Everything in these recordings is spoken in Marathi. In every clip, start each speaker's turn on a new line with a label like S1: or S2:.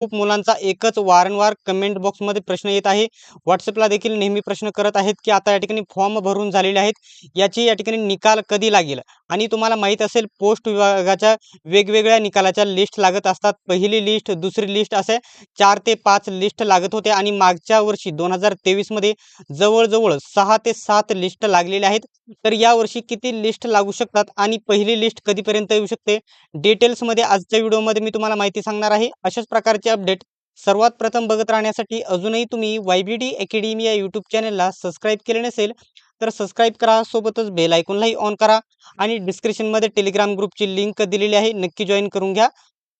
S1: खूप मुलांचा एकच वारंवार कमेंट बॉक्समध्ये प्रश्न येत आहे. व्हॉट्सअपला देखील नेहमी प्रश्न करत आहेत की आता या ठिकाणी फॉर्म भरून झालेले आहेत. याची या ठिकाणी निकाल कधी लागेल? आणि तुम्हाला माहीत असेल पोस्ट विभागाच्या वेगवेगळ्या निकालाच्या लिस्ट लागत असतात. पहिली लिस्ट दुसरी लिस्ट असे चार ते पाच लिस्ट लागत होते. आणि मागच्या वर्षी दोन हजार तेवीसमध्ये जवळजवळ सहा ते सात लिस्ट लागलेल्या आहेत. तर यावर्षी किती लिस्ट लागू शकतात? आणि पहिली लिस्ट कधीपर्यंत येऊ शकते? डिटेल्समध्ये आजच्या व्हिडिओमध्ये मी तुम्हाला माहिती सांगणार आहे. अशाच प्रकारचे अपडेट. सर्वात प्रथम बघत राहण्यासाठी अजूनही तुम्ही वाय बी डी अकॅडमी या यूट्यूब चॅनलला सबस्क्राईब केले नसेल तर सबस्क्राईब करा. सोबतच बेल आयकॉनलाही ऑन करा. आणि डिस्क्रिप्शनमध्ये टेलिग्राम ग्रुपची लिंक दिलेली आहे. नक्की जॉईन करून घ्या.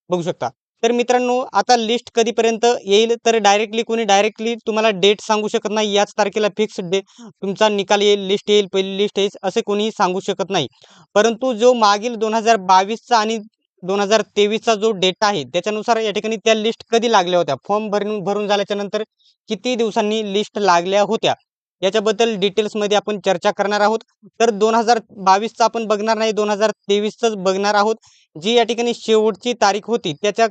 S1: बघू शकता. तर मित्रांनो आता लिस्ट कधीपर्यंत येईल? तर डायरेक्टली कोणी डायरेक्टली तुम्हाला डेट सांगू शकत नाही. याच तारखेला फिक्स डे तुमचा निकाल येईल लिस्ट येईल पहिली लिस्ट येईल असे कोणीही सांगू शकत नाही. परंतु जो मागील दोन हजार बावीसचा आणि दोन हजार तेवीसचा जो डेटा आहे त्याच्यानुसार या ठिकाणी त्या लिस्ट कधी लागल्या होत्या? फॉर्म भरून भरून झाल्याच्यानंतर किती दिवसांनी लिस्ट लागल्या होत्या? याच्याबद्दल डिटेल्समध्ये आपण चर्चा करणार आहोत. तर दोन हजार बावीसचा आपण बघणार नाही दोन हजार तेवीसचंच बघणार आहोत. जी या ठिकाणी शेवटची तारीख होती त्याच्या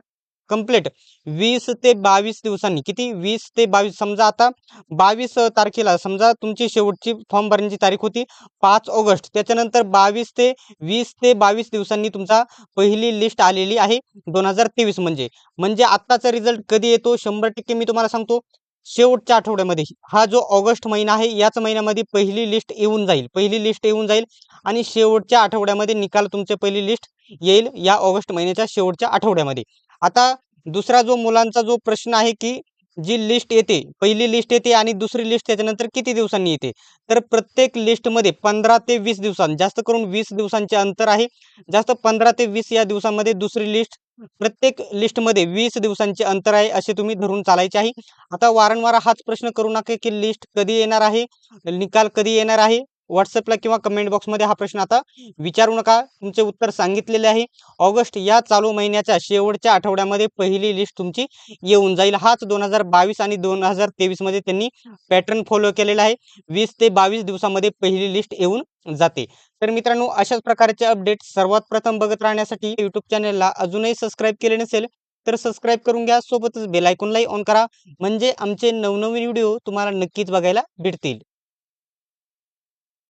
S1: कंप्लीट वीस ते बावीस दिवसांनी. किती? वीस ते बावीस. समजा आता बावीस तारखेला समजा तुमची शेवटची फॉर्म भरण्याची तारीख होती पाच ऑगस्ट. त्याच्यानंतर बावीस ते वीस ते बावीस दिवसांनी तुमचा पहिली लिस्ट आलेली आहे दोन हजार तेवीस म्हणजे. म्हणजे आत्ताचा रिझल्ट कधी येतो? शंभर टक्के मी तुम्हाला सांगतो शेवटच्या आठवड्यामध्ये. हा जो ऑगस्ट महिना आहे याच महिन्यामध्ये पहिली लिस्ट येऊन जाईल. पहिली लिस्ट येऊन जाईल आणि शेवटच्या आठवड्यामध्ये निकाल तुमचे पहिली लिस्ट येईल या ऑगस्ट महिन्याच्या शेवटच्या आठवड्यामध्ये. आता दुसरा जो मुलांचा जो प्रश्न आहे की जी लिस्ट येते पहिली लिस्ट येते आणि दुसरी लिस्ट त्याच्यानंतर किती दिवसांनी येते? तर प्रत्येक लिस्टमध्ये पंधरा ते वीस दिवसां जास्त करून वीस दिवसांचे अंतर आहे. जास्त पंधरा ते वीस या दिवसांमध्ये दुसरी लिस्ट प्रत्येक लिस्टमध्ये वीस दिवसांचे अंतर आहे असे तुम्ही धरून चालायचे आहे. आता वारंवार हाच प्रश्न करू नका की लिस्ट कधी येणार आहे? निकाल कधी येणार आहे? व्हॉट्सअपला किंवा कमेंट बॉक्समध्ये हा प्रश्न आता विचारू नका. तुमचे उत्तर सांगितलेले आहे. ऑगस्ट या चालू महिन्याच्या शेवटच्या आठवड्यामध्ये पहिली लिस्ट तुमची येऊन जाईल. हाच दोन हजार बावीस आणि दोन हजार तेवीसमध्ये त्यांनी पॅटर्न फॉलो केलेला आहे. वीस ते बावीस दिवसामध्ये पहिली लिस्ट येऊन जाते. तर मित्रांनो अशाच प्रकारचे अपडेट सर्वात प्रथम बघत राहण्यासाठी यूट्यूब चॅनलला अजूनही सबस्क्राईब केले नसेल तर सबस्क्राईब करून घ्या. सोबतच बेल आयकॉनलाही ऑन करा. म्हणजे आमचे नवनवीन व्हिडिओ तुम्हाला नक्कीच बघायला भेटतील.